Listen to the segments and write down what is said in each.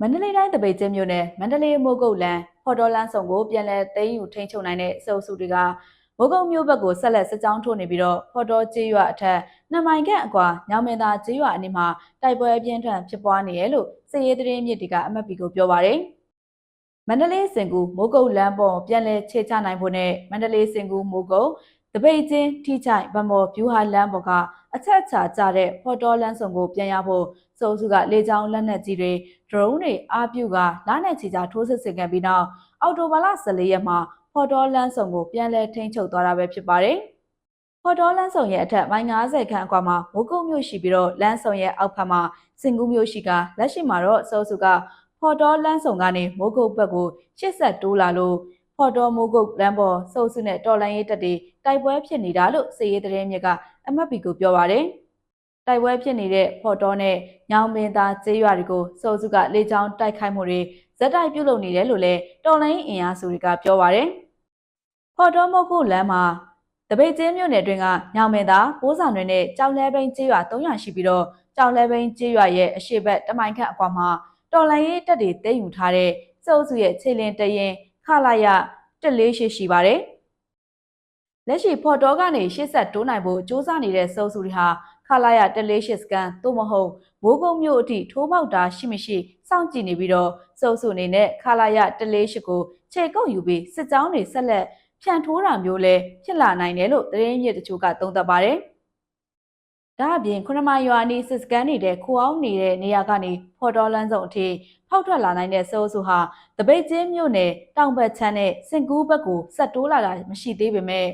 မန္တလေးတိုင်းတပိတ်ချင်းမြို့နယ်မန္တလေးမိုးကုတ်လန်ဖော်တော်လန်းဆောင်ကိုပြန်လည်သိမ်းယူထိန်းချုပ်နိုင်တဲ့အစုပ်စုတွေကမိုးကုတ်မြို့ဘက်ကိုဆက်လက်စစ်ကြောင်းထိုးနေပြီးတော့ဖော်တော်ကျေးရွာအထက်နှစ်မိုင်ခန့်အကွာညောင်မင်းသားကျေးရွာအနီးမှာတိုက်ပွဲအပြင်းထန်ဖြစ်ပွားနေတယ်လို့စစ်ရေးသတင်းမြစ်တွေကအမတ်ပီကိုပြောပါတယ်မန္တလေးစင်ကူမိုးကုတ်လမ်းပေါ်ပြန်လည်ခြေချနိုင်ဖို့နဲ့မန္တလေးစင်ကူမိုးကုတ် တပိတ်ချင်းထိချိုင်ဗမော်ဗျူဟာလမ်းပေါ်ကအချက်အချာကျတဲ့ဖော်တော်လန်းဆောင်ကိုပြန်ရဖို့စိုးစုကလေကြောင်းလက်နက်ကြီးတွေ drone တွေအားပြုကလာနဲ့ချီချထိုးစစ်ဆင်ခဲ့ပြီးနောက်အော်တိုဘာလ14ရက်မှာဖော်တော်လန်းဆောင်ကိုပြန်လည်ထိန်းချုပ်သွားတာပဲဖြစ်ပါတယ်။ဖော်တော်လန်းဆောင်ရဲ့အထက်မိုင်90ခန့်အကွာမှာမိုးကုတ်မြို့ရှိပြီးတော့လန်းဆောင်ရဲ့အောက်ဖက်မှာစင်ကူးမြို့ရှိကလက်ရှိမှာတော့စိုးစုကဖော်တော်လန်းဆောင်ကနေမိုးကုတ်ဘက်ကိုရှစ်ဆက်တိုးလာလို့ ဖော်တော်မိုးကုတ်လမ်းပေါ်စိုးစုနဲ့တော်လန်ရေးတပ်တွေတိုက်ပွဲဖြစ်နေတာလို့စည်ရေးသတင်းမြစ်ကအမတ်ပီကိုပြောပါတယ်။တိုက်ပွဲဖြစ်နေတဲ့ဖော်တော်နဲ့ညောင်ပင်သားကျေးရွာတွေကိုစိုးစုကလေကြောင်းတိုက်ခိုက်မှုတွေဇက်တိုက်ပြုလုပ်နေတယ်လို့လည်းတော်လိုင်းအင်အားစုတွေကပြောပါရယ်။ဖော်တော်မုတ်ကုလမ်းမှာတပိတ်ကျင်းမြို့နယ်တွင်ကညောင်ပင်သားပိုးဆောင်တွေနဲ့ကြောင်လဲဘိန်းကျေးရွာ300ရှိပြီးတော့ကြောင်လဲဘိန်းကျေးရွာရဲ့အရှိတ်ဘက်တမိုင်ခန့်အကွာမှာတော်လိုင်းရေးတပ်တွေတည်ယူထားတဲ့စုပ်စုရဲ့ခြေလင်းတရင် ခလာရ148ရှိပါတယ်။လက်ရှိဖော်တော်ကနေရှေ့ဆက်တိုးနိုင်ဖို့စ조사နေတဲ့စုပ်စုတွေဟာခလာရ148စကန်သို့မဟုတ်မိုးကုံမြို့အထိထိုးပေါက်တာရှိမရှိစောင့်ကြည့်နေပြီးတော့စုပ်စုအနေနဲ့ခလာရ148ကိုခြေကုပ်ယူပြီးစစ်ကြောင်းတွေဆက်လက်ဖြန့်ထိုးတာမျိုးလဲဖြစ်လာနိုင်တယ်လို့သတင်းမြစ်တချို့ကသုံးသပ်ပါတယ်။ ဒါအပြင်ခုနမရွာနီးစစ်စကန်နေတဲ့ခိုအောင်နေတဲ့နေရာကနေဖော်တော်လန်းစုံအထိဖောက်ထွက်လာနိုင်တဲ့စိုးစုဟာတပိတ်ချင်းမြို့နယ်တောင်ဘက်ချမ်းနဲ့စင်ကူးဘက်ကိုဆက်တိုးလာတာမရှိသေးပေမဲ့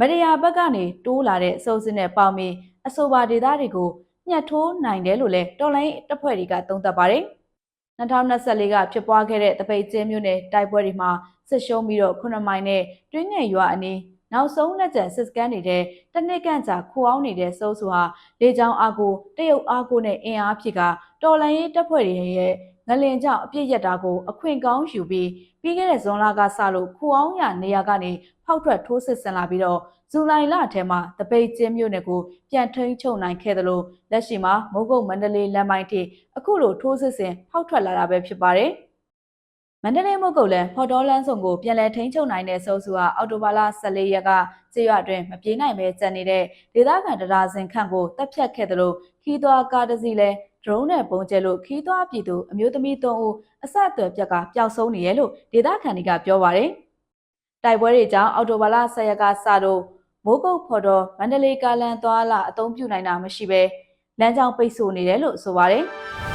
မရယာဘက်ကနေတိုးလာတဲ့အစိုးစင်းနဲ့ပေါင်းပြီးအဆိုပါဒေသတွေကိုညှက်ထိုးနိုင်တယ်လို့လည်းတော်လိုင်းတပ်ဖွဲ့တွေကသုံးသပ်ပါတယ်။2024ကဖြစ်ပွားခဲ့တဲ့တပိတ်ကျင်းမြို့နယ်တိုက်ပွဲတွေမှာစစ်ရှုံးပြီးတော့ခုနှစ်မိုင်နဲ့တွင်းငယ်ရွာအနီး နောက်ဆုံးလက်ကျန်စစ်စကန်နေတဲ့တနစ်ကန့်ကြာခိုအောင်နေတဲ့စိုးစုဟာလေကြောင်းအားကိုတရုတ်အားကိုနဲ့အင်အားဖြစ်ကတော်လန်ရေးတပ်ဖွဲ့တွေရဲ့ငလင်ကြောင့်အပြစ်ရက်တာကိုအခွင့်ကောင်းယူပြီးပြီးခဲ့တဲ့ဇွန်လကစလို့ခိုအောင်ရနေရာကနေဖောက်ထွက်ထိုးစစ်ဆင်လာပြီးတော့ဇူလိုင်လထဲမှာတပိတ်ကျင်းမြို့နယ်ကိုပြန်ထိန်းချုပ်နိုင်ခဲ့သလိုလက်ရှိမှာမုတ်ကုတ်မန္တလေးလမ်းပိုင်းထိအခုလိုထိုးစစ်ဆင်ဖောက်ထွက်လာတာပဲဖြစ်ပါတယ်။ မန္တလေးမုတ်ကုတ်လန်ဖော်တော်လန်းဆောင်ကိုပြန်လည်ထိန်းချုပ်နိုင်တဲ့ဆိုးစုဟာအော်တိုဘာလ14ရက်ကကျေးရွာတွင်မပြေးနိုင်ပဲကျန်နေတဲ့ဒေသခံတရားစင်ခန့်ကိုတပ်ဖြတ်ခဲ့သလိုခီးသွွားကားတစ်စီးလည်း drone နဲ့ပုံကျဲလို့ခီးသွွားပြည်သူအမျိုးသမီး3ဦးအဆက်အသွယ်ပြက်ကပျောက်ဆုံးနေရလို့ဒေသခံတွေကပြောပါတယ်။တိုက်ပွဲတွေကြောင့်အော်တိုဘာလ10ရက်ကစတော့မိုးကုတ်ဖော်တော်မန္တလေးကားလန်သွားလာအသုံးပြုနိုင်တာမရှိပဲလမ်းကြောင်းပိတ်ဆို့နေတယ်လို့ဆိုပါတယ်။